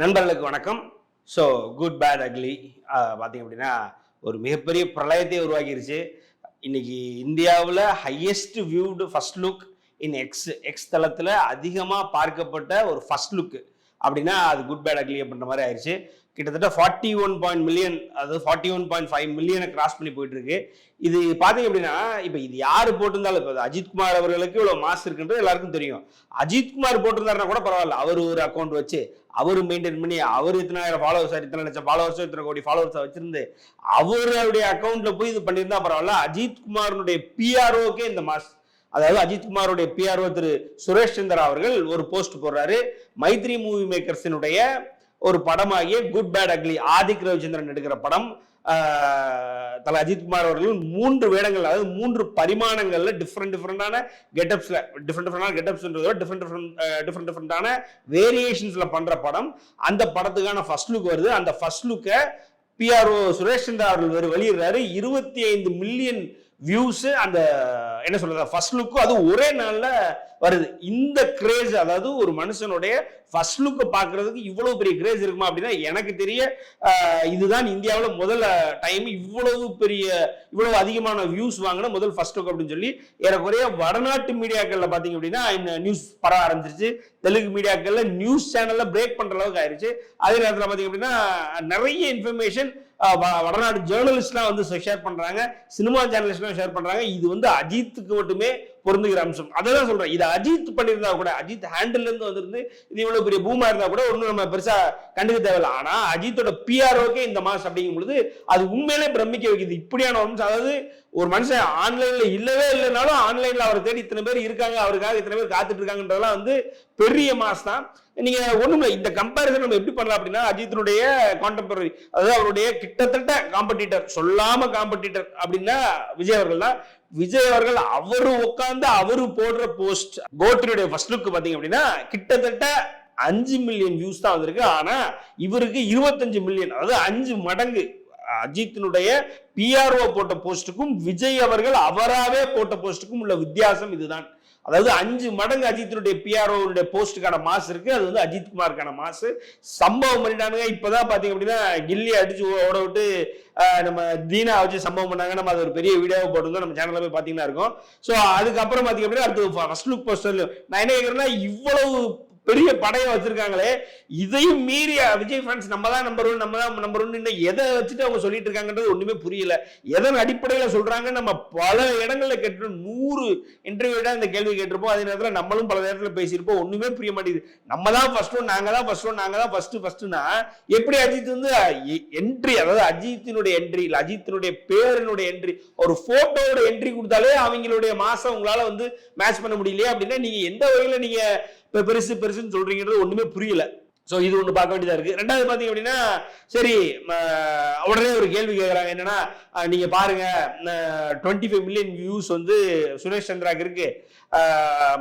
நண்பர்களுக்கு வணக்கம். So good bad ugly பார்த்தீங்க அப்படின்னா ஒரு மிகப்பெரிய பிரளயத்தை உருவாக்கிருச்சு. இன்னைக்கு இந்தியாவில் highest viewed first look in X X தளத்தில் அதிகமாக பார்க்கப்பட்ட ஒரு ஃபர்ஸ்ட் லுக் அப்படின்னா அது குட் பேட் அக்லி அப்படின்ற மாதிரி ஆயிடுச்சு கிட்டத்தட்ட ஃபார்ட்டி ஒன் பாயிண்ட் மில்லியன் அதாவது ஃபார்ட்டி ஒன் பாயிண்ட் ஃபைவ் மில்லியனை கிராஸ் பண்ணி போயிட்டு இருக்கு இது பார்த்தீங்க அப்படின்னா இப்போ இது யார் போட்டிருந்தாலும் இப்போ அஜித்குமார் அவர்களுக்கு இவ்வளோ மாஸ் இருக்குன்றது எல்லாருக்கும் தெரியும். அஜித்குமார் போட்டிருந்தாருன்னா கூட பரவாயில்ல அவர் ஒரு அக்கௌண்ட் வச்சு அவர் மெயின்டைன் பண்ணி அவர் இத்தனாயிரம் ஃபாலோவர்ஸ் இத்தனை லட்சம் ஃபாலோவர்ஸ் இத்தனை கோடி ஃபாலோவர்ஸை வச்சிருந்து அவருடைய அக்கௌண்ட்ல போய் இது பண்ணியிருந்தா பரவாயில்ல அஜித்குமாரனுடைய பிஆர்ஓக்கே இந்த மாஸ் அதாவது அஜித்குமாருடைய பிஆர்ஓ திரு சுரேஷ் சந்திரா அவர்கள் ஒரு போஸ்ட் போடுறாரு. மைத்ரி மூவி மேக்கர்ஸினுடைய ஒரு படமாகிய good bad ugly Adhik Ravichandran எடுக்கிற படம். தல அஜித் அஜித்குமார் அவர்கள் மூன்று வேடங்கள் அதாவது மூன்று பரிமாணங்கள்ல டிஃப்ரெண்ட் டிஃப்ரெண்டான கெட்டப்ஸ்ல டிஃப்ரெண்ட் டிஃப்ரெண்டான கெட்டப்ஸ்ன்றதோட டிஃப்ரெண்ட் டிஃப்ரெண்ட் டிஃப்ரெண்ட் டிஃப்ரெண்டான வேரியேஷன்ஸ்ல பண்ற படம். அந்த படத்துக்கான ஃபர்ஸ்ட் லுக் வருது. அந்த ஃபர்ஸ்ட் லுக்கை பிஆர்ஓ சுரேஷ் சந்திரா அவர்கள் வேறு வெளியிடுறாரு. இருபத்தி ஐந்து மில்லியன் வியூஸு அந்த என்ன சொல்றது ஃபர்ஸ்ட் லுக்கும் அது ஒரே நாளில் வருது. இந்த கிரேஸ் அதாவது ஒரு மனுஷனுடைய ஃபர்ஸ்ட் லுக்கை பார்க்குறதுக்கு இவ்வளோ பெரிய கிரேஸ் இருக்குமா அப்படின்னா எனக்கு தெரிய இதுதான் இந்தியாவில் முதல்ல டைம் இவ்வளவு பெரிய இவ்வளவு அதிகமான வியூஸ் வாங்கின முதல் ஃபர்ஸ்ட் லுக் அப்படின்னு சொல்லி ஏறக்குறைய வடநாட்டு மீடியாக்களில் பார்த்தீங்க அப்படின்னா இந்த நியூஸ் பரவ ஆரம்பிச்சிருச்சு. தெலுங்கு மீடியாக்களில் நியூஸ் சேனலில் பிரேக் பண்ணுற அளவுக்கு ஆயிடுச்சு அதே நேரத்தில் பார்த்தீங்க அப்படின்னா நிறைய இன்ஃபர்மேஷன் வடநாடு ஜேர்னலிஸ்ட்லாம் வந்து ஷேர் பண்ணுறாங்க சினிமா ஜேர்னலிஸ்ட்லாம் ஷேர் பண்ணுறாங்க இது வந்து அஜித்துக்கு மட்டுமே பொருந்துகிற அம்சம். அதான் சொல்றேன். இதை அஜித் பண்ணியிருந்தா கூட அஜித் ஹேண்டில் இருந்து வந்திருந்து இது இவ்வளவு பெரிய பூமா இருந்தா கூட ஒன்றும் நம்ம பெருசா கண்டுக்க தேவையில்ல. ஆனா அஜித்தோட பிஆர்ஓக்கே இந்த மாஸ் அப்படிங்கும் பொழுது அது உண்மையிலே பிரமிக்க வைக்குது. இப்படியான அம்சம். அதாவது ஒரு மனுஷன் ஆன்லைன்ல இல்லவே இல்லைனாலும் ஆன்லைன்ல அவரை தேடி இத்தனை பேர் இருக்காங்க அவருக்காக இத்தனை பேர் காத்துட்டு இருக்காங்கன்றதெல்லாம் வந்து பெரிய மாஸ் தான். நீங்க ஒண்ணுமில்ல இந்த கம்பேரிசன் நம்ம எப்படி பண்ணலாம் அப்படின்னா அஜித்தினுடைய கான்டெம்பரரி அதாவது அவருடைய கிட்டத்தட்ட காம்படிட்டர் சொல்லாம காம்படிட்டர் அப்படின்னா விஜய் அவர்கள் தான். விஜய் அவர்கள் அவரு உட்கார்ந்து அவரு போடுற போஸ்ட் கோட்ரியுடைய ஃபர்ஸ்ட் லுக் பாத்தீங்க அப்படின்னா கிட்டத்தட்ட அஞ்சு மில்லியன் வியூஸ் தான் வந்திருக்கு. ஆனா இவருக்கு இருபத்தஞ்சு மில்லியன் அதாவது அஞ்சு மடங்கு அஜித்தினுடைய பிஆர்ஓ போட்ட போஸ்ட்டுக்கும் விஜய் அவர்கள் அவராகவே போட்ட போஸ்ட்டுக்கும் உள்ள வித்தியாசம் இதுதான். அதாவது அஞ்சு மடங்கு அஜித்தினுடைய பிஆர்ஓடைய போஸ்ட்டுக்கான மாஸ் இருக்கு. அது வந்து அஜித் குமாருக்கான மாசு சம்பவம் பண்ணிட்டானுங்க. இப்போதான் பார்த்தீங்க அப்படின்னா கில்லி அடிச்சு ஓட விட்டு நம்ம தீனா வச்சு சம்பவம் பண்ணாங்க. நம்ம அது ஒரு பெரிய வீடியோவை போட்டுருந்தோம். நம்ம சேனலில் போய் பார்த்தீங்கன்னா இருக்கும். ஸோ அதுக்கப்புறம் பார்த்தீங்க அப்படின்னா அடுத்து ஃபர்ஸ்ட் லுக் போஸ்டர் நான் என்ன கேட்குறேன்னா இவ்வளவு பெரிய படையை வச்சிருக்காங்களே இதையும் மீறி விஜய் ஃபேன்ஸ் நம்ம தான் நம்பர் ஒன் நம்ம தான் நம்பர் ஒன் எதை வச்சுட்டு அவங்க சொல்லிட்டு இருக்காங்கன்றது ஒண்ணுமே புரியல. எதன் அடிப்படையில் சொல்றாங்க நம்ம பல இடங்கள்ல கேட்டு நூறு இன்டர்வியூட இந்த கேள்வி கேட்டிருப்போம். அதே நேரத்தில் நம்மளும் பல நேரத்தில் பேசியிருப்போம். ஒண்ணுமே புரிய மாட்டேங்குது. நம்ம தான் ஃபர்ஸ்ட் ஒன் நாங்க தான் ஃபர்ஸ்ட் ஒன் நாங்க தான் ஃபர்ஸ்ட் ஃபர்ஸ்ட்னா எப்படி அஜித் வந்து என்ட்ரி அதாவது அஜித்தினுடைய என்ட்ரி இல்லை அஜித்தினுடைய பேரனுடைய என்ட்ரி ஒரு போட்டோட என்ட்ரி கொடுத்தாலே அவங்களுடைய மாசம் உங்களால வந்து மேட்ச் பண்ண முடியலையே அப்படின்னா நீங்க எந்த வகையில நீங்க இப்போ பெருசு பெருசுன்னு சொல்றீங்கன்றது ஒண்ணுமே புரியல. ஸோ இது ஒன்று பார்க்க வேண்டியதாக இருக்கு. ரெண்டாவது பார்த்தீங்க அப்படின்னா சரி உடனே ஒரு கேள்வி கேட்குறாங்க என்னன்னா நீங்கள் நீங்க பாருங்க டுவெண்ட்டி ஃபைவ் மில்லியன் வியூஸ் வந்து சுரேஷ் சந்திராக்கு இருக்கு.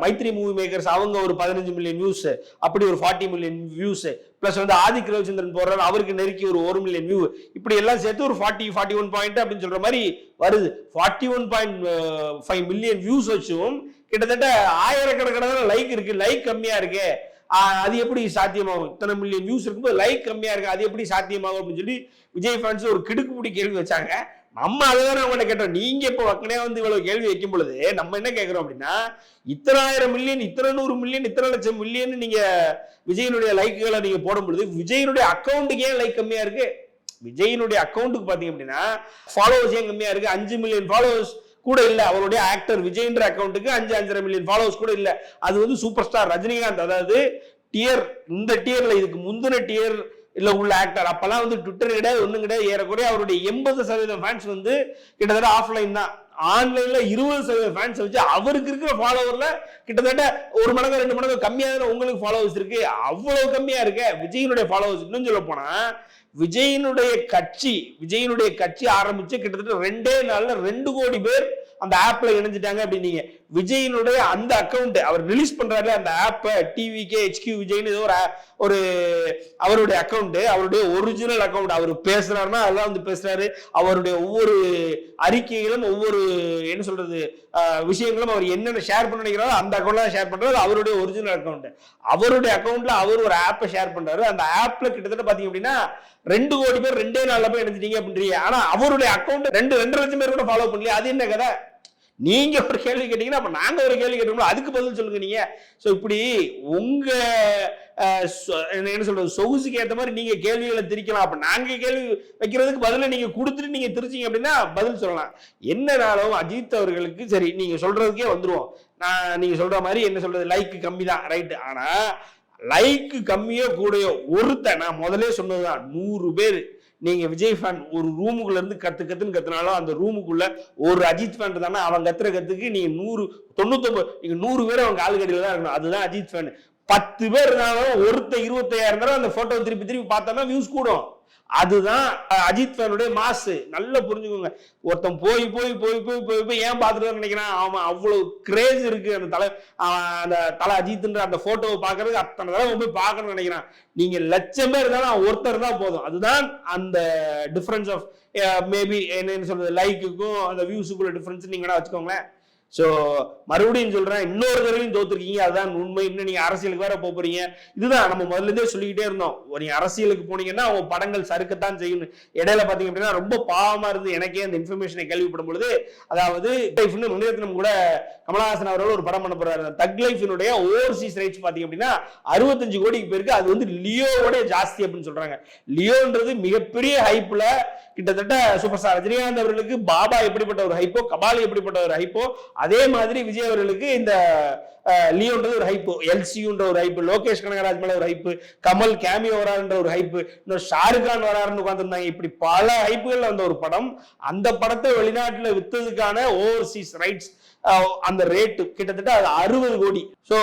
மைத்ரி மூவி மேக்கர்ஸ் அவங்க ஒரு பதினஞ்சு மில்லியன் வியூஸ் அப்படி ஒரு ஃபார்ட்டி மில்லியன் வியூஸ் பிளஸ் வந்து ஆதிக் ரவிச்சந்திரன் போடுறாரு அவருக்கு நெருக்கி ஒரு ஒரு மில்லியன் வியூ இப்படி எல்லாம் சேர்த்து ஒரு ஃபார்ட்டி ஃபார்ட்டி ஒன் பாயிண்ட் அப்படின்னு சொல்ற மாதிரி வருது. Forty one point five million views வச்சும் கிட்டத்தட்ட ஆயிரக்கணக்கான லைக் இருக்கு. லைக் கம்மியா இருக்கு. அது எப்படி சாத்தியமாகும்? இத்தனை மில்லியன் வியூஸ் இருக்கும்போது லைக் கம்மியா இருக்கு? அது எப்படி சாத்தியமாகும் அப்படின்னு சொல்லி விஜய் ஃபேன்ஸ் ஒரு கிடுக்குப்பிடி கேள்வி வச்சாங்க. நம்ம அதுதானே அவங்கள்ட்ட கேட்டோம். நீங்க இப்போ வக்கனே வந்து இவ்வளவு கேள்வி வைக்கும் பொழுது நம்ம என்ன கேட்கிறோம் அப்படின்னா இத்தனை ஆயிரம் மில்லியன் இத்தனை நூறு மில்லியன் இத்தனை லட்சம் மில்லியன் நீங்க விஜயனுடைய லைக்குகளை நீங்க போடும் பொழுது விஜயனுடைய அக்கௌண்ட்டுக்கு ஏன் லைக் கம்மியா இருக்கு? விஜயனுடைய அக்கௌண்ட்டுக்கு பாத்தீங்க அப்படின்னா ஃபாலோவர்ஸ் ஏன் கம்மியா இருக்கு? அஞ்சு மில்லியன் ஃபாலோவர்ஸ் கூட இல்லை. அவருடைய ஆக்டர் விஜய்ன்ற அக்கௌண்ட்டுக்கு அஞ்சு அஞ்சரை மில்லியன் ஃபாலோவர்ஸ் கூட இல்லை. அது வந்து சூப்பர் ஸ்டார் ரஜினிகாந்த். அதாவது டியர் இந்த டியர்ல இதுக்கு முந்தின டியர் இல்ல உள்ள ஆக்டர் அப்பெல்லாம் வந்து ட்விட்டர் கிடையாது ஒண்ணும் கிடையாது. ஏறக்குறைய அவருடைய எண்பது சதவீதம் ஃபேன்ஸ் வந்து கிட்டத்தட்ட ஆஃப்லைன் தான். ஆன்லைன்ல இருபது சதவீத ஃபேன்ஸ் வச்சு அவருக்கு இருக்கிற ஃபாலோவர்ல கிட்டத்தட்ட ஒரு மடங்கு ரெண்டு மடங்கு கம்மியா தானே உங்களுக்கு ஃபாலோவர்ஸ் இருக்கு. அவ்வளவு கம்மியா இருக்க விஜயனுடைய ஃபாலோவர்ஸ் இன்னும் சொல்ல போனா விஜயனுடைய கட்சி விஜயனுடைய கட்சி ஆரம்பிச்சு கிட்டத்தட்ட ரெண்டே நாள்ல ரெண்டு கோடி பேர் அந்த ஆப்ல இணைஞ்சிட்டாங்க அப்படின்னீங்க. விஜயினுடைய அந்த அக்கவுண்ட் அவர் ரிலீஸ் பண்றாரு அந்த ஆப்பை டிவிகே ஹெச்கியூ விஜய்னு ஏதோ ஒரு ஒரு அவருடைய அக்கவுண்ட் அவருடைய ஒரிஜினல் அக்கவுண்ட் அவர் பேசுறாருன்னா அதெல்லாம் வந்து பேசுறாரு. அவருடைய ஒவ்வொரு அறிக்கைகளும் ஒவ்வொரு என்ன சொல்றது விஷயங்களும் அவர் என்னென்ன ஷேர் பண்ண நினைக்கிறாரோ அந்த அக்கௌண்ட்ல ஷேர் பண்றாரு. அவருடைய ஒரிஜினல் அக்கவுண்ட் அவருடைய அக்கவுண்ட்ல அவர் ஒரு ஆப்பை ஷேர் பண்றாரு. அந்த ஆப்ல கிட்டத்தட்ட பாத்தீங்க அப்படின்னா ரெண்டு கோடி பேர் ரெண்டே நாள்ல போய் எடுத்துட்டீங்க அப்படின்றீங்க. ஆனா அவருடைய அக்கௌண்ட் ரெண்டு ரெண்டு லட்சம் பேர் கூட ஃபாலோ பண்ணல அது என்ன கதை? நீங்க ஒரு கேள்வி கேட்டீங்கன்னா அப்ப நாங்க ஒரு கேள்வி கேட்டோம்னா அதுக்கு பதில் சொல்லுங்க நீங்க. ஸோ இப்படி உங்க சொ- என்ன சொல்றது சொகுசுக்கு ஏற்ற மாதிரி நீங்க கேள்விகளை திரிக்கலாம். அப்ப நாங்க கேள்வி வைக்கிறதுக்கு பதில நீங்க கொடுத்துட்டு நீங்க திரிச்சிங்க அப்படின்னா பதில் சொல்லலாம். என்னனாலும் அஜித் அவர்களுக்கு சரி நீங்க சொல்றதுக்கே வந்துருவோம். நான் நீங்க சொல்ற மாதிரி என்ன சொல்றது லைக் கம்மி தான் ரைட்டு ஆனா லைக்கு கம்மியோ கூடயோ ஒருத்தன் நான் முதலே சொன்னதுதான் நூறு பேர். நீங்க விஜய் ஃபேன் ஒரு ரூமுக்குள்ள இருந்து கத்து கத்துன்னு கத்துனாலும் அந்த ரூமுக்குள்ள ஒரு அஜித் ஃபேன் தானே அவன் கத்துற கத்துக்கு நீங்க நூறு தொண்ணூத்தொம்பது நீங்க நூறு பேர் அவங்க கால்கடியில தான் இருக்கணும். அதுதான் அஜித் ஃபேன் பத்து பேர் இருந்தாலும் ஒருத்த இருபத்தையாயிரம் தடவை அந்த போட்டோ திருப்பி திருப்பி பார்த்தோம்னா வியூஸ் கூடும். அதுதான் அஜித் ஃபேனுடைய மாசு. நல்லா புரிஞ்சுக்கோங்க. ஒருத்தன் போய் போய் போய் போய் போய் போய் ஏன் பார்த்துட்டு நினைக்கிறான். அவன் அவ்வளோ கிரேஸ் இருக்கு. அந்த தலை அந்த தலை அஜித்ன்ற அந்த போட்டோவை பார்க்கறதுக்கு அத்தனை தடவை போய் பார்க்கணும்னு நினைக்கிறான். நீங்க லட்சம் பேர் இருந்தாலும் ஒருத்தர் தான் போதும். அதுதான் அந்த டிஃபரன்ஸ் ஆஃப் மேபி என்னன்னு சொல்றது லைக்குக்கும் அந்த வியூஸுக்குள்ள டிஃபரன்ஸ் நீங்க வச்சுக்கோங்களேன். ஸோ மறுபடியும் சொல்றேன் இன்னொரு தடவையும் தோத்துருக்கீங்க அதுதான் உண்மை. இன்னும் நீங்க அரசியலுக்கு வேற போப் போறீங்க. இதுதான் நம்ம முதல்ல இருந்தே சொல்லிக்கிட்டே இருந்தோம். நீங்கள் அரசியலுக்கு போனீங்கன்னா அவங்க படங்கள் சறுக்கத்தான் செய்யணும் இடையில பாத்தீங்க அப்படின்னா ரொம்ப பாவமா இருந்து எனக்கே அந்த இன்ஃபர்மேஷனை கேள்விப்படும் பொழுது அதாவது லைஃப்னு மணிரத்னம் கூட கமலஹாசன் அவரோட ஒரு படம் பண்ண போறாரு. தக் லைஃபினுடைய ஓவர்சீஸ் ரைட்ஸ் பாத்தீங்க அப்படின்னா அறுபத்தஞ்சு கோடிக்கு பேருக்கு அது வந்து லியோவோட ஜாஸ்தி அப்படின்னு சொல்றாங்க. லியோன்றது மிகப்பெரிய ஹைப்ல கிட்டத்தட்ட சூப்பர் ஸ்டார் ரஜினிகாந்த் அவர்களுக்கு பாபா எப்படிப்பட்ட ஒரு ஹைப்போ கபாலி எப்படிப்பட்ட ஒரு ஹைப்போ அதே மாதிரி விஜய் அவர்களுக்கு இந்த லியோன்றது ஒரு ஹைப்பு எல்சியுன்ற ஒரு ஹைப்பு லோகேஷ் கனகராஜ் மேல ஒரு ஹைப்பு கமல் கேமியோ வராருன்ற ஒரு ஹைப்பு இன்னும் ஷாருக் கான் வராருன்னு உட்காந்துருந்தாங்க இப்படி பல ஹைப்புகள் வந்த ஒரு படம். அந்த படத்தை வெளிநாட்டுல வித்ததுக்கான ஓவர்சீஸ் ரைட்ஸ் அந்த ரேட்டு கிட்டத்தட்ட அது அறுபது கோடி. ஸோ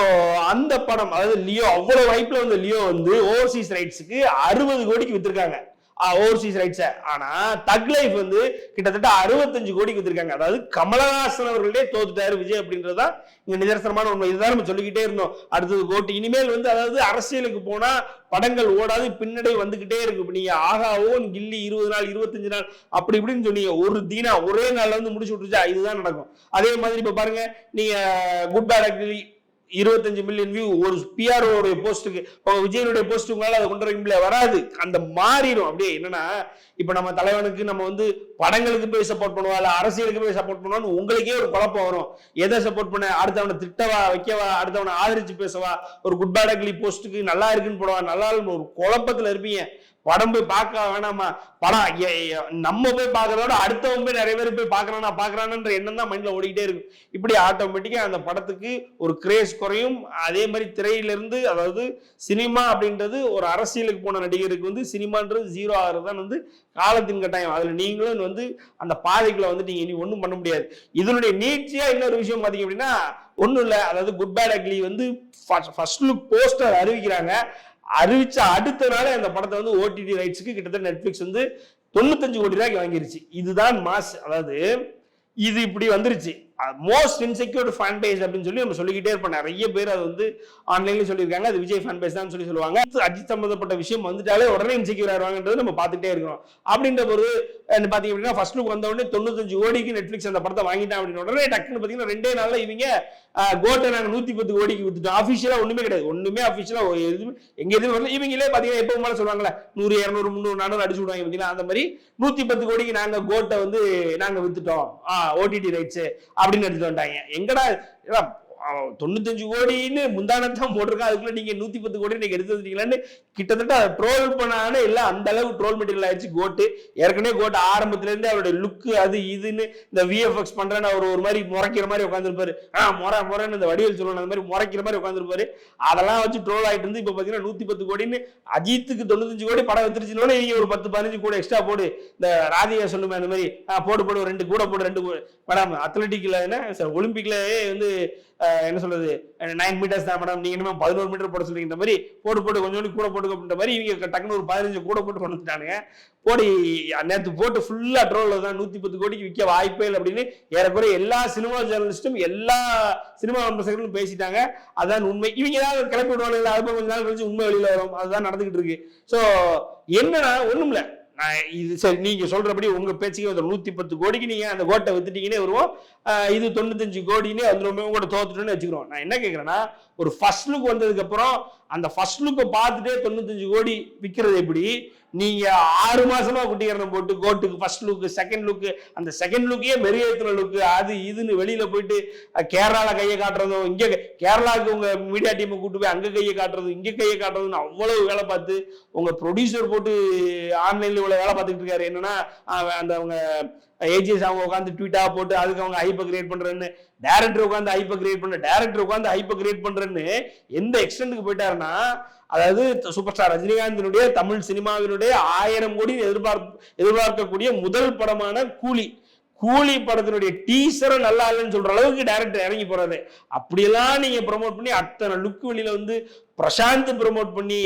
அந்த படம் அதாவது லியோ அவ்வளவு ஹைப்ல வந்த லியோ வந்து ஓவர்சீஸ் ரைட்ஸுக்கு அறுபது கோடிக்கு வித்துருக்காங்க. ஓவர்சீஸ் ரைட்ஸை ஆனா தக் லைஃப் வந்து கிட்டத்தட்ட அறுபத்தஞ்சு கோடிக்கு கொடுத்துருக்காங்க அதாவது கமலஹாசன் அவர்களே தோத்துட்டாரு விஜய் அப்படின்றது தான் இங்க நிதர்சனமான உண்மை. இதுதான் நம்ம சொல்லிக்கிட்டே இருந்தோம். அடுத்தது கோட்டு. இனிமேல் வந்து அதாவது அரசியலுக்கு போனா படங்கள் ஓடாது பின்னடை வந்துகிட்டே இருக்கு. இப்ப நீங்க ஆகாவோ கில்லி இருபது நாள் இருபத்தஞ்சு நாள் அப்படி இப்படின்னு சொன்னீங்க. ஒரு தீனா ஒரே நாள்ல வந்து முடிச்சு விட்டுருச்சா? இதுதான் நடக்கும். அதே மாதிரி இப்ப பாருங்க நீங்க குட் பேட் அக்லி இருபத்தஞ்சு மில்லியன் வியூ ஒரு பிஆர்ஓடைய போஸ்ட்டுக்கு உங்க விஜயனுடைய போஸ்ட் உங்களால் அதை கொண்டு வர முடியல வராது. அந்த மாறிடும். அப்படியே என்னன்னா இப்போ நம்ம தலைவனுக்கு நம்ம வந்து படங்களுக்கு போய் சப்போர்ட் பண்ணுவா இல்லை அரசியலுக்கு போய் சப்போர்ட் பண்ணுவான்னு உங்களுக்கே ஒரு குழப்பம் வரும். எதை சப்போர்ட் பண்ண? அடுத்தவனை திட்டவா வைக்கவா? அடுத்தவனை ஆதரிச்சு பேசவா? ஒரு குட் பேட் போஸ்ட்டுக்கு நல்லா இருக்குன்னு போடவா? நல்லா ஒரு குழப்பத்தில் இருப்பீங்க. படம் போய் பார்க்க வேணாமா? படம் நம்ம போய் பார்க்கறதோட அடுத்தவங்க போய் நிறைய பேர் போய் பார்க்கறானா பார்க்கறானன்ற எண்ணம் தான் மைண்ட்ல ஓடிக்கிட்டே இருக்கும் இப்படி ஆட்டோமேட்டிக்கா அந்த படத்துக்கு ஒரு கிரேஸ் குறையும். அதே மாதிரி திரையிலிருந்து அதாவது சினிமா அப்படின்றது ஒரு அரசியலுக்கு போன நடிகருக்கு வந்து சினிமான்றது ஜீரோ ஆகிறது தான் வந்து காலத்தின் கட்டாயம். அதுல நீங்களும் வந்து அந்த பாதைக்குள்ள வந்து நீங்க இனி ஒன்றும் பண்ண முடியாது. இதனுடைய நீட்சியா இன்னொரு விஷயம் பார்த்தீங்க அப்படின்னா ஒன்றும் இல்லை. அதாவது குட் பேட் அக்லி வந்து ஃபர்ஸ்ட் லுக் போஸ்டர் அறிவிக்கிறாங்க. அறிவிச்ச அடுத்த நாளே அந்த படத்தை வந்து ஓடிடி ரைட்ஸுக்கு கிட்டத்தட்ட நெட்ஃபிளிக்ஸ் வந்து தொண்ணூத்தஞ்சு கோடி ரூபாய்க்கு வாங்கிருச்சு. இதுதான் மாஸ். அதாவது இது இப்படி வந்துருச்சு. மோஸ்ட் இன்செக்யூர்ட் ஃபேன் பேஸ் அப்படின்னு சொல்லி நம்ம சொல்லிக்கிட்டே இருப்போம். நிறைய பேர் அது வந்து ஆன்லைன்ல சொல்லியிருக்காங்க. அது விஜய் ஃபேன் பேஸ் தான் சொல்லி சொல்லுவாங்க. அஜித் சம்மந்தப்பட்ட விஷயம் வந்துட்டாலே உடனே இன்செக்யூர் ஆயிருவாங்கன்றது நம்ம பார்த்துட்டே இருக்கிறோம். அப்படின்ற ஒரு பார்த்தீங்க அப்படின்னா ஃபர்ஸ்ட் லுக் வந்த உடனே தொண்ணூத்தஞ்சு கோடிக்கு நெட்ஃபிளிக்ஸ் அந்த படத்தை வாங்கிட்டான் அப்படின்னு உடனே டக்குன்னு பாத்தீங்கன்னா ரெண்டே நாளில் இவங்க கோட்டை நாங்க நூத்தி பத்து கோடிக்கு வித்துட்டோம். அஃபிஷியலாக ஒன்றுமே கிடையாது. ஒன்றுமே அஃபிஷியலாக எதுவுமே எங்க எதுவும் வரல. இவங்களே பாத்தீங்கன்னா எப்போ மேலே சொல்லுவாங்களே நூறு இரநூறு முந்நூறு நானூறு அடிச்சு விடுவாங்க பார்த்தீங்கன்னா அந்த மாதிரி நூத்தி பத்து கோடிக்கு நாங்க கோட்டை வந்து நாங்க வித்துட்டோம். ஓடிடி ரைட்ஸு அப்படின்னு எடுத்துட்டு வந்துட்டாங்க. எங்கடா தொண்ணூத்தஞ்சு கோடின்னு முந்தானத்தான் போட்டிருக்கான். அதுக்குள்ள நீங்க நூத்தி பத்து கோடி நீங்க எடுத்து வந்துட்டீங்களான்னு கிட்டத்தட்ட அதை ட்ரோல் பண்ணானே இல்ல அந்த அளவுக்கு ட்ரோல் மெட்டீரியல் ஆயிடுச்சு கோட்டு. ஏற்கனவே கோட்டு ஆரம்பத்துல இருந்து அவருடைய லுக்கு அது இதுன்னு இந்த விஎஃப்எக்ஸ் பண்றேன்னு அவர் ஒரு மாதிரி முறைக்கிற மாதிரி உட்காந்துருப்பாரு ஆ முறை முறைன்னு இந்த வடிவல் சொல்லணும் அந்த மாதிரி முறைக்கிற மாதிரி உட்காந்துருப்பாரு அதெல்லாம் வச்சு ட்ரோல் ஆயிட்டு இருந்து இப்ப பாத்தீங்கன்னா நூத்தி பத்து கோடின்னு அஜித்துக்கு தொண்ணூத்தஞ்சு கோடி படம் வந்துருச்சுன்னு நீங்க ஒரு பத்து பதினஞ்சு கூட எக்ஸ்ட்ரா போடு. இந்த ராதிகா சொல்லுமே அந்த மாதிரி ஆ, போடு போடு ரெண்டு கூட போடு ரெண்டு கூட. மேடம் அத்லட்டிக்ல என்ன ஒலிம்பிக்ல வந்து என்ன சொல்றது? நைன் மீட்டர்ஸ் தான் மேடம் நீங்க இனிமே பதினோரு மீட்டர் போட சொல்றீங்க. மாதிரி போட்டு போட்டு கொஞ்சம் கூட போட்டு அப்படின்ற மாதிரி இவங்க டக்குனு ஒரு பதினஞ்சு கூட போட்டு கொண்டு வந்துட்டானுங்க. போடி நேற்று போட்டு ஃபுல்லா ட்ரோல் தான் நூத்தி பத்து கோடிக்கு விற்க வாய்ப்பே இல்லை அப்படின்னு ஏறக்குறைய எல்லா சினிமா ஜேர்னலிஸ்டும் எல்லா சினிமா விமர்சகர்களும் பேசிட்டாங்க. அதான் உண்மை. இவங்க ஏதாவது கிளப்பி விடுவாங்க அது கொஞ்ச நாள் கழிச்சு உண்மை வெளியில வரும். அதுதான் நடந்துகிட்டு இருக்கு. ஸோ என்னன்னா ஒண்ணும் இல்லை இது சரி நீங்க சொல்றபடி உங்க பேச்சுக்கே ஒரு நூத்தி பத்து கோடிக்கு நீங்க அந்த கோட்டை வித்துட்டீங்கன்னே வருவோம். இது தொண்ணூத்தஞ்சு கோடினே ரொம்ப கூட தோத்துட்டோன்னு வச்சுக்கிறோம். நான் என்ன கேட்கறேன்னா ஒரு ஃபர்ஸ்ட் லுக் வந்ததுக்கு அப்புறம் அந்த ஃபர்ஸ்ட் லுக்கை பார்த்துட்டே தொண்ணூத்தஞ்சு கோடி விற்கிறது எப்படி? நீங்க ஆறு மாசமா குட்டிகரணம் போட்டு கோட்டுக்கு ஃபர்ஸ்ட் லுக்கு செகண்ட் லுக்கு அந்த செகண்ட் லுக்கே மெருகேத்துற லுக்கு அது இதுன்னு வெளியில போயிட்டு கேரளால கையை காட்டுறதும் இங்க கேரளாவுக்கு உங்க மீடியா டீமை கூட்டு போய் அங்க கையை காட்டுறதும் இங்க கையை காட்டுறதுன்னு அவ்வளவு வேலை பார்த்து உங்க ப்ரொடியூசர் போட்டு ஆன்லைன்ல இவ்வளவு வேலை பார்த்துக்கிட்டு இருக்காரு. என்னன்னா அந்த அவங்க ஏஜிஎஸ் அவங்க உட்காந்து ட்விட்டாக போட்டு அதுக்கு அவங்க ஹைப்பை கிரியேட் பண்ணுறேன்னு டேரக்டர் உட்காந்து ஹைப்பை கிரியேட் பண்ண டேரக்டர் உட்காந்து ஹைப்பை கிரியேட் பண்ணுறேன்னு எந்த எக்ஸ்டென்ட்டுக்கு போயிட்டாருன்னா அதாவது சூப்பர் ஸ்டார் ரஜினிகாந்தினுடைய தமிழ் சினிமாவினுடைய ஆயிரம் கோடி எதிர்பார்ப்பு எதிர்பார்க்கக்கூடிய முதல் படமான கூலி. கூலி படத்தினுடைய டீசரை நல்லா இல்லைன்னு சொல்ற அளவுக்கு டேரக்டர் இறங்கி போறாரு. அப்படியெல்லாம் நீங்க ப்ரொமோட் பண்ணி அத்தனை லுக் வெளியில வந்து பிரசாந்த் ப்ரொமோட் பண்ணி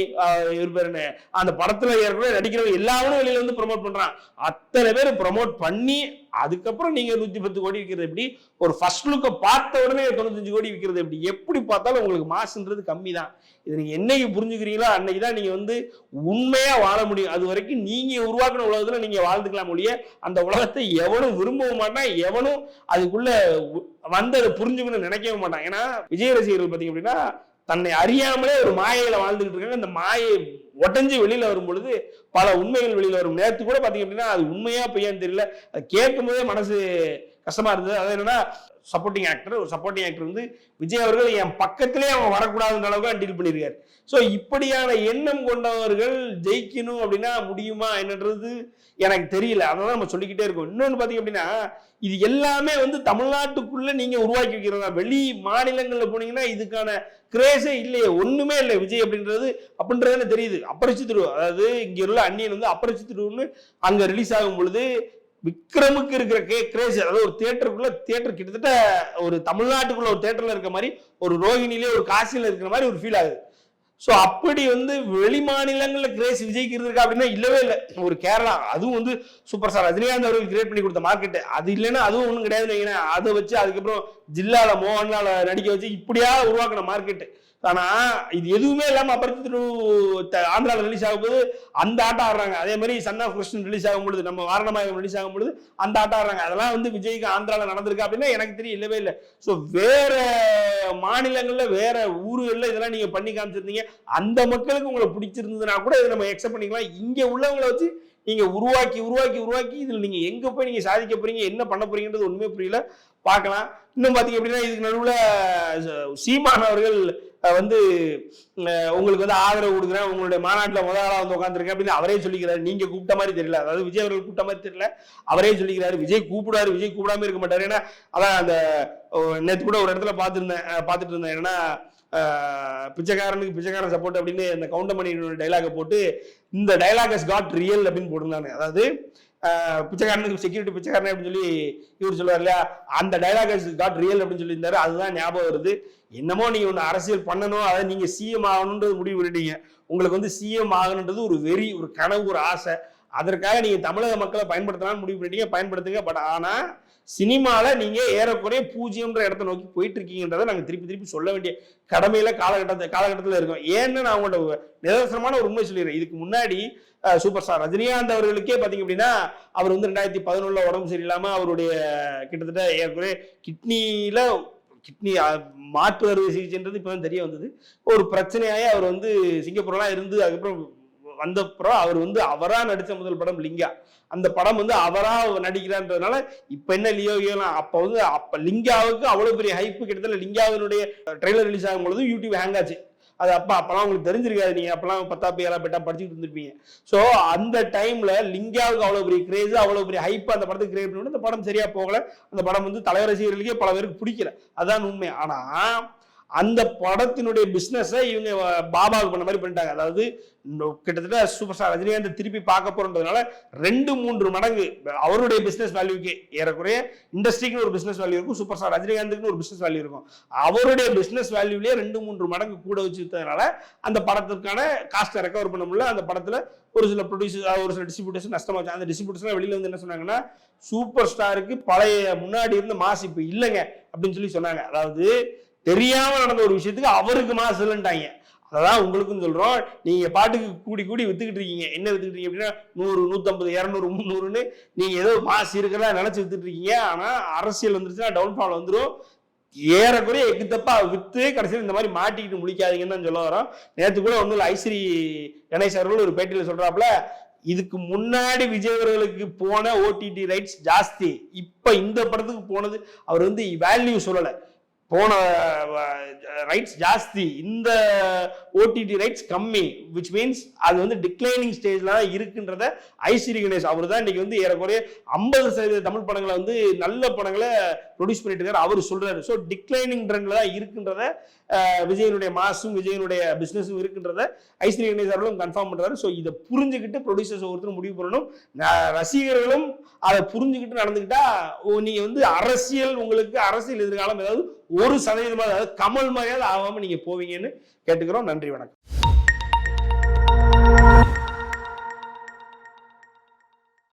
இருப்பாருன்னு. என்ன அந்த படத்துல ஏற்கனவே நடிக்கிறவங்க எல்லாரும் வெளியில வந்து ப்ரோமோட் பண்றான். அத்தனை பேர் ப்ரொமோட் பண்ணி அதுக்கப்புறம் நீங்க நூத்தி பத்து கோடி விற்கிறது எப்படி? ஒரு ஃபர்ஸ்ட் லுக்கை பார்த்த உடனே தொண்ணூத்தஞ்சு கோடி விற்கிறது எப்படி? எப்படி பார்த்தாலும் உங்களுக்கு மாசுன்றது கம்மி தான் இது நீங்க என்னைக்கு புரிஞ்சுக்கிறீங்களோ அன்னைக்கு தான் நீங்க வந்து உண்மையா வாழ முடியும். அது வரைக்கும் நீங்க உருவாக்கின உலகத்துல நீங்க வாழ்ந்துக்கலாம் ஒழிய அந்த உலகத்தை எவனும் விரும்பவும் மாட்டான் எவனும் அதுக்குள்ள வந்து அதை புரிஞ்சுக்கணும்னு நினைக்கவே மாட்டான். ஏன்னா விஜய் ரசிகர்கள் பார்த்தீங்க அப்படின்னா தன்னை அறியாமலே ஒரு மாயையில வாழ்ந்துகிட்டு இருக்காங்க. அந்த மாயை உடஞ்சி வெளியில வரும் பொழுது பல உண்மைகள் வெளியில வரும். நேற்று கூட பாத்தீங்க அப்படின்னா அது உண்மையா பையன்னு தெரியல. அது கேட்கும் போதே மனசு கஷ்டமா இருந்தது. அது என்னன்னா சப்போர்ட்டிங் ஆக்டர் ஒரு சப்போர்ட்டிங் ஆக்டர் வந்து விஜய் அவர்கள் என் பக்கத்திலே அவன் வரக்கூடாதுன்ற அளவுக்கு டீல் பண்ணியிருக்காரு. ஸோ இப்படியான எண்ணம் கொண்டவர்கள் ஜெயிக்கணும் அப்படின்னா முடியுமா என்னன்றது எனக்கு தெரியல. அதை தான் நம்ம சொல்லிக்கிட்டே இருக்கோம். இன்னொன்று பார்த்தீங்க அப்படின்னா இது எல்லாமே வந்து தமிழ்நாட்டுக்குள்ளே நீங்கள் உருவாக்கி வைக்கிறதா? வெளி மாநிலங்களில் போனீங்கன்னா இதுக்கான கிரேஸே இல்லையே. ஒன்றுமே இல்லை விஜய் அப்படின்றது. அப்படின்றதுன்னு தெரியுது. அபரிச்சித்துரு அதாவது இங்கே உள்ள அந்நியன் வந்து அபரிச்சித்துருன்னு அங்கே ரிலீஸ் ஆகும் பொழுது விக்ரமுக்கு இருக்கிற கே கிரேஸ் அதாவது ஒரு தியேட்டருக்குள்ள தியேட்டர் கிட்டத்தட்ட ஒரு தமிழ்நாட்டுக்குள்ள ஒரு தியேட்டர்ல இருக்க மாதிரி ஒரு ரோஹிணிலே ஒரு காசியில இருக்கிற மாதிரி ஒரு ஃபீல் ஆகுது. ஸோ அப்படி வந்து வெளி மாநிலங்களில் கிரேஸ் விஜய்க்கு இருந்திருக்கா அப்படின்னா இல்லவே இல்லை. ஒரு கேரளா அதுவும் வந்து சூப்பர் ஸ்டார் ரஜினிகாந்த் அவர்கள் கிரியேட் பண்ணி கொடுத்த மார்க்கெட் அது இல்லைன்னா அதுவும் ஒன்றும் கிடையாதுன்னு வைங்களேன். அதை வச்சு அதுக்கப்புறம் ஜில்லாவில் மோகன்லால் நடிக்க வச்சு இப்படியா உருவாக்கின மார்க்கெட்டு ஆனா இது எதுவுமே இல்லாம அபரிச்சித்து ஆந்திரால ரிலீஸ் ஆகும்போது அந்த ஆட்டம் ஆடுறாங்க. அதே மாதிரி சன் ஆஃப் கிருஷ்ணன் ரிலீஸ் ஆகும் பொழுது நம்ம வாரணமாயகம் ரிலீஸ் ஆகும் பொழுது அந்த ஆட்டம் ஆடுறாங்க. அதெல்லாம் வந்து விஜய்க்கு ஆந்திரால நடந்திருக்கா அப்படின்னா எனக்கு தெரியும் இல்லவே இல்லை. ஸோ வேற மாநிலங்கள்ல வேற ஊர்களில் இதெல்லாம் நீங்க பண்ணி காமிச்சிருந்தீங்க. அந்த மக்களுக்கு உங்களை பிடிச்சிருந்ததுன்னா கூட இதை நம்ம எக்ஸப்ட் பண்ணிக்கலாம். இங்க உள்ளவங்களை வச்சு நீங்கள் உருவாக்கி உருவாக்கி உருவாக்கி இதில் நீங்கள் எங்கே போய் நீங்கள் சாதிக்க போகிறீங்க என்ன பண்ண போகிறீங்கன்றது ஒன்றுமே புரியல. பார்க்கலாம். இன்னும் பார்த்தீங்க அப்படின்னா இதுக்கு நடுவில் சீமான் அவர்கள் வந்து உங்களுக்கு வந்து ஆதரவு கொடுக்குறேன். உங்களுடைய மாநாட்டில் முதல் வந்து உட்காந்துருக்கேன் அப்படின்னு அவரே சொல்லிக்கிறாரு. நீங்கள் கூப்பிட்ட மாதிரி தெரியல. அதாவது விஜய் அவர்கள் கூப்பிட்ட மாதிரி தெரியல. அவரே சொல்லிக்கிறாரு விஜய் கூப்பிடுவார் விஜய் கூப்பிடாம இருக்க மாட்டார். ஏன்னா அதான் அந்த நேற்று கூட ஒரு இடத்துல பார்த்துருந்தேன் பார்த்துட்டு இருந்தேன். ஏன்னா பிச்சைக்காரனுக்கு பிச்சைக்காரன் சப்போர்ட் அப்படின்னு இந்த கவுண்டமணி டைலாக போட்டு இந்த டைலாக் இஸ் காட் ரியல் அப்படின்னு போட்டிருந்தாங்க. அதாவது பிச்சைக்காரனுக்கு செக்யூரிட்டி பிச்சைக்காரன் அப்படின்னு சொல்லி இவர் சொல்லுவார் இல்லையா? அந்த டைலாக் இஸ் காட் ரியல் அப்படின்னு சொல்லியிருந்தாரு. அதுதான் ஞாபகம் வருது. என்னமோ நீங்கள் ஒன்று அரசியல் பண்ணணும் அதை நீங்கள் சிஎம் ஆகணுன்றது முடிவு பண்ணிட்டீங்க. உங்களுக்கு வந்து சிஎம் ஆகணுன்றது ஒரு வெறி ஒரு கனவு ஒரு ஆசை. அதற்காக நீங்கள் தமிழக மக்களை பயன்படுத்தலாம்னு முடிவு பண்ணிட்டீங்க பயன்படுத்துங்க. பட் ஆனால் சினிமாவில் நீங்கள் ஏறக்குறைய பூஜ்ஜியம்ன்ற இடத்த நோக்கி போயிட்டு இருக்கீங்கன்றதை நாங்கள் திருப்பி திருப்பி சொல்ல வேண்டிய கடமையில் காலகட்டத்தை காலகட்டத்தில் இருக்கோம். ஏன்னு நான் உங்கள்கிட்ட நிதர்சனமான ஒரு உண்மை சொல்லிடுறேன். இதுக்கு முன்னாடி சூப்பர் ஸ்டார் ரஜினிகாந்த் அவர்களுக்கே பார்த்தீங்க அப்படின்னா அவர் வந்து ரெண்டாயிரத்தி பதினொன்றில் உடம்பு சரியில்லாமல் அவருடைய கிட்டத்தட்ட ஏறக்குறைய கிட்னியில் கிட்னி மாற்று அறுவை சிகிச்சைன்றது இப்போ தான் தெரிய வந்தது. ஒரு பிரச்சனையாகி அவர் வந்து சிங்கப்பூர்லாம் இருந்து அதுக்கப்புறம் வந்தப்புறம் அவர் வந்து அவரா நடித்த முதல் படம் லிங்கா. அந்த படம் வந்து அவரா நடிக்கிறான்றதுனால இப்ப என்ன லியோ லியோலாம் அப்ப வந்து அப்ப லிங்காவுக்கு அவ்வளவு பெரிய ஹைப்பு கிட்டத்தட்ட லிங்காவினுடைய ட்ரெய்லர் ரிலீஸ் ஆகும் பொழுது யூடியூப் ஹேங் ஆச்சு. அது அப்போ அப்பெல்லாம் உங்களுக்கு தெரிஞ்சிருக்காது. நீங்கள் அப்பெல்லாம் பத்தா பேரா பெட்டா படிச்சுட்டு இருந்திருப்பீங்க. ஸோ அந்த டைமில் லிங்காவுக்கு அவ்வளோ பெரிய கிரேஸ் அவ்வளோ பெரிய ஹைப் அந்த படத்துக்கு கிரியேட் பண்ணி அந்த படம் சரியாக போகலை. அந்த படம் வந்து தலைவர் ரசிகர்களுக்கே பல பேருக்கு பிடிக்கல. அதான் உண்மை. ஆனால் அந்த படத்தினுடைய பிஸ்னஸை இவங்க பாபாவுக்கு பண்ண மாதிரி பண்ணிட்டாங்க. அதாவது கிட்டத்தட்ட சூப்பர் ஸ்டார் ரஜினிகாந்த் திருப்பி பார்க்க போறதுனால ரெண்டு மூன்று மடங்கு அவருடைய பிஸ்னஸ் வேல்யூக்கு ஏறக்குறைய இண்டஸ்ட்ரிக்கு ஒரு பிஸ்னஸ் வேல்யூ இருக்கும் சூப்பர் ஸ்டார் ரஜினிகாந்துக்கு ஒரு பிஸ்னஸ் வேல்யூ இருக்கும். அவருடைய பிஸ்னஸ் வேல்யூலேயே ரெண்டு மூன்று மடங்கு கூட வச்சுருந்ததுனால அந்த படத்திற்கான காஸ்ட்டை ரெக்கவர் பண்ண முடியல. அந்த படத்தில் ஒரு சில ப்ரொடியூசர் ஒரு சில டிஸ்ட்ரிபியூட்டர்ஸ் நஷ்டமாச்சு அந்த டிஸ்ட்ரிபியூட்டர்ஸ்லாம் வெளியில் வந்து என்ன சொன்னாங்கன்னா சூப்பர் ஸ்டாருக்கு பழைய முன்னாடி இருந்த மாசு இப்போ இல்லைங்க அப்படின்னு சொல்லி சொன்னாங்க. அதாவது தெரியாம நடந்த ஒரு விஷயத்துக்கு அவருக்கு மாசு இல்லைன்ட்டாங்க. அதான் உங்களுக்கும் சொல்றோம். நீங்க பாட்டுக்கு கூடி கூடி வித்துக்கிட்டு இருக்கீங்க. என்ன வித்துக்கிட்டு அப்படின்னா நூறு நூத்தம்பது இரநூறு முந்நூறுன்னு நீங்க ஏதோ மாசு இருக்கிறதா நினைச்சு வித்துட்டு இருக்கீங்க. ஆனா அரசியல் வந்துருச்சுன்னா டவுன்ஃபால் வந்துடும் ஏறக்குறைய எக்கு தப்பா வித்து கடைசியில் இந்த மாதிரி மாட்டிக்கிட்டு முடிக்காதீங்கன்னு தான் சொல்ல வரோம். நேற்று கூட ஒன்றும் ஐஸ்ரீ கணேஷ் அவர்கள் ஒரு பேட்டியில் சொல்கிறாப்புல இதுக்கு முன்னாடி விஜய் அவர்களுக்கு போன ஓடிடி ரைட்ஸ் ஜாஸ்தி. இப்போ இந்த படத்துக்கு போனது அவர் வந்து வேல்யூ சொல்லலை. போன ரைட்ஸ் ஜாஸ்தி. இந்த ஓடிடி ரைட்ஸ் கம்மி. விச் மீன்ஸ் அது வந்து டிக்ளைனிங் ஸ்டேஜில் தான் இருக்குன்றத ஐஸ்வரி கணேஷ் அவர் தான் இன்றைக்கி வந்து ஏறக்குறைய ஐம்பது சதவீத தமிழ் படங்களை வந்து நல்ல படங்களை ப்ரொடியூஸ் பண்ணிட்டு இருக்காரு. அவர் சொல்கிறாரு ஸோ டிக்ளைனிங் ட்ரெண்டில் தான் இருக்குன்றத விஜயனுடைய மாசும் விஜயனுடைய பிஸ்னஸும் இருக்குன்றத ஐஸ்வரி கணேஷ் அவர்களும் கன்ஃபார்ம் பண்ணுறாரு ஸோ இதை புரிஞ்சுக்கிட்டு ப்ரொடியூசர்ஸ் ஒருத்தரும் முடிவு பண்ணணும். ரசிகர்களும் அதை புரிஞ்சுக்கிட்டு நடந்துக்கிட்டால் ஓ, வந்து அரசியல் உங்களுக்கு அரசியல் எதிர்காலம் ஏதாவது ஒரு சதவீதமாக அதாவது கமல் மாதிரியாவது ஆகாம நீங்க போவீங்கன்னு கேட்டுக்கிறோம். நன்றி வணக்கம்.